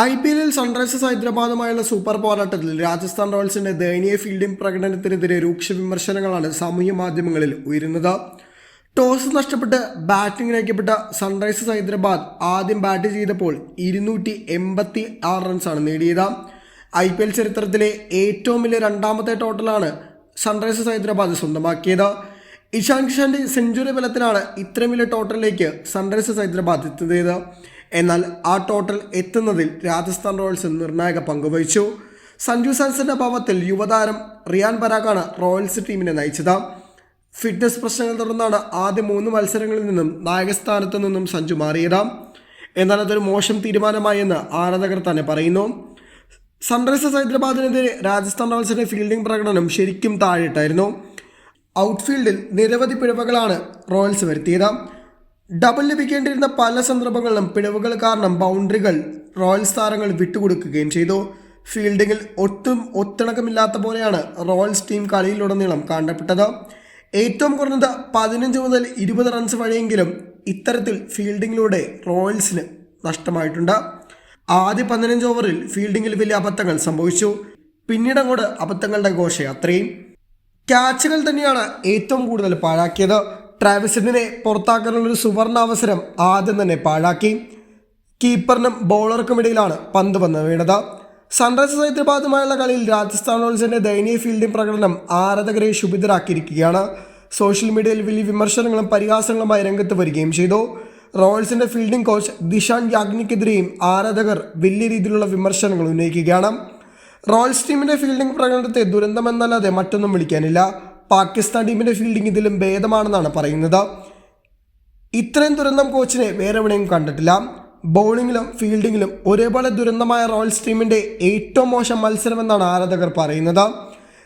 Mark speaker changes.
Speaker 1: I P എല്ലിൽ Sunrisers ഹൈദരാബാദുമായുള്ള super പോരാട്ടത്തിൽ രാജസ്ഥാൻ റോയൽസിന്റെ ദയനീയ ഫീൽഡിംഗ് പ്രകടനത്തിനെതിരെ രൂക്ഷ വിമർശനങ്ങളാണ് സാമൂഹ്യ മാധ്യമങ്ങളിൽ ഉയരുന്നത്. ടോസ് നഷ്ടപ്പെട്ട് ബാറ്റിംഗിന് അയക്കപ്പെട്ട സൺറൈസേഴ്സ് ഹൈദരാബാദ് ആദ്യം ബാറ്റ് ചെയ്തപ്പോൾ ഇരുന്നൂറ്റി എൺപത്തി ആറ് റൺസാണ് നേടിയത്. ഐ പി എൽ ചരിത്രത്തിലെ ഏറ്റവും വലിയ രണ്ടാമത്തെ ടോട്ടലാണ് സൺറൈസേഴ്സ് ഹൈദരാബാദ് സ്വന്തമാക്കിയത്. ഇഷാൻ കിഷാന്റെ സെഞ്ചുറി ബലത്തിലാണ് ഇത്രയും വലിയ ടോട്ടലിലേക്ക് സൺറൈസേഴ്സ് ഹൈദരാബാദ് എത്തുന്നത് എന്നാൽ ആ ടോട്ടൽ എത്തുന്നതിൽ രാജസ്ഥാൻ റോയൽസ് നിർണായക പങ്കുവഹിച്ചു സഞ്ജു സാംസന്റെ അഭാവത്തിൽ യുവതാരം റിയാൻ പരാഗാണ് റോയൽസ് ടീമിനെ നയിച്ചത്. ഫിറ്റ്നസ് പ്രശ്നങ്ങൾ തുടർന്നാണ് ആദ്യ മൂന്ന് മത്സരങ്ങളിൽ നിന്നും നായകസ്ഥാനത്ത് നിന്നും സഞ്ജു മാറിയത്. എന്നാൽ അതൊരു മോശം തീരുമാനമായെന്ന് ആരാധകർ തന്നെ പറയുന്നു. സൺറൈസേഴ്സ് ഹൈദരാബാദിനെതിരെ രാജസ്ഥാൻ റോയൽസിന്റെ ഫീൽഡിംഗ് പ്രകടനം ശരിക്കും താഴെട്ടായിരുന്നു ഔട്ട്ഫീൽഡിൽ നിരവധി പിഴവുകളാണ് റോയൽസ് വരുത്തിയത്. ഡബിൾ ലഭിക്കേണ്ടിയിരുന്ന പല സന്ദർഭങ്ങളിലും പിഴവുകൾ കാരണം ബൗണ്ടറികൾ റോയൽസ് താരങ്ങൾ വിട്ടുകൊടുക്കുകയും ചെയ്തു. ഫീൽഡിങ്ങിൽ ഒട്ടും ഒത്തിണക്കമില്ലാത്ത പോലെയാണ് റോയൽസ് ടീം കളിയിലുടനീളം കാണപ്പെട്ടത്. ഏറ്റവും കുറഞ്ഞത് പതിനഞ്ച് മുതൽ ഇരുപത് റൺസ് വഴിയെങ്കിലും ഇത്തരത്തിൽ ഫീൽഡിങ്ങിലൂടെ റോയൽസിന് നഷ്ടമായിട്ടുണ്ട്. ആദ്യ പതിനഞ്ച് ഓവറിൽ ഫീൽഡിങ്ങിൽ വലിയ അബദ്ധങ്ങൾ സംഭവിച്ചു. പിന്നീട് അങ്ങോട്ട് അബദ്ധങ്ങളുടെ ഘോഷയാത്രയും. ക്യാച്ചുകൾ തന്നെയാണ് ഏറ്റവും കൂടുതൽ പാഴാക്കിയത്. ട്രാവിസിനെ പുറത്താക്കാനുള്ള ഒരു സുവർണ അവസരം ആദ്യം തന്നെ പാഴാക്കി. കീപ്പറിനും ബൗളർക്കും ഇടയിലാണ് പന്ത് വന്ന് വീണത്. സൺറൈസേഴ്സ് ഹൈദരാബാദുമായുള്ള കളിയിൽ രാജസ്ഥാൻ റോയൽസിന്റെ ദയനീയ ഫീൽഡിംഗ് പ്രകടനം ആരാധകരെ ശുഭിതരാക്കിയിരിക്കുകയാണ്. സോഷ്യൽ മീഡിയയിൽ വലിയ വിമർശനങ്ങളും പരിഹാസങ്ങളുമായി രംഗത്ത് വരികയും ചെയ്തു. റോയൽസിന്റെ ഫീൽഡിംഗ് കോച്ച് ദിഷാൻ യാഗ്നിക്കെതിരെയും ആരാധകർ വലിയ രീതിയിലുള്ള വിമർശനങ്ങൾ ഉന്നയിക്കുകയാണ്. റോയൽസ് ടീമിന്റെ ഫീൽഡിംഗ് പ്രകടനത്തെ ദുരന്തമെന്നല്ലാതെ മറ്റൊന്നും വിളിക്കാനില്ല. പാകിസ്ഥാൻ ടീമിന്റെ ഫീൽഡിംഗ് ഇതിലും ഭേദമാണെന്നാണ് പറയുന്നത്. ഇത്രയും ദുരന്തം കോച്ചിനെ വേറെ എവിടെയും കണ്ടിട്ടില്ല. ബൗളിങ്ങിലും ഫീൽഡിങ്ങിലും ഒരേപോലെ ദുരന്തമായ റോയൽസ് ടീമിന്റെ ഏറ്റവും മോശം മത്സരമെന്നാണ് ആരാധകർ പറയുന്നത്.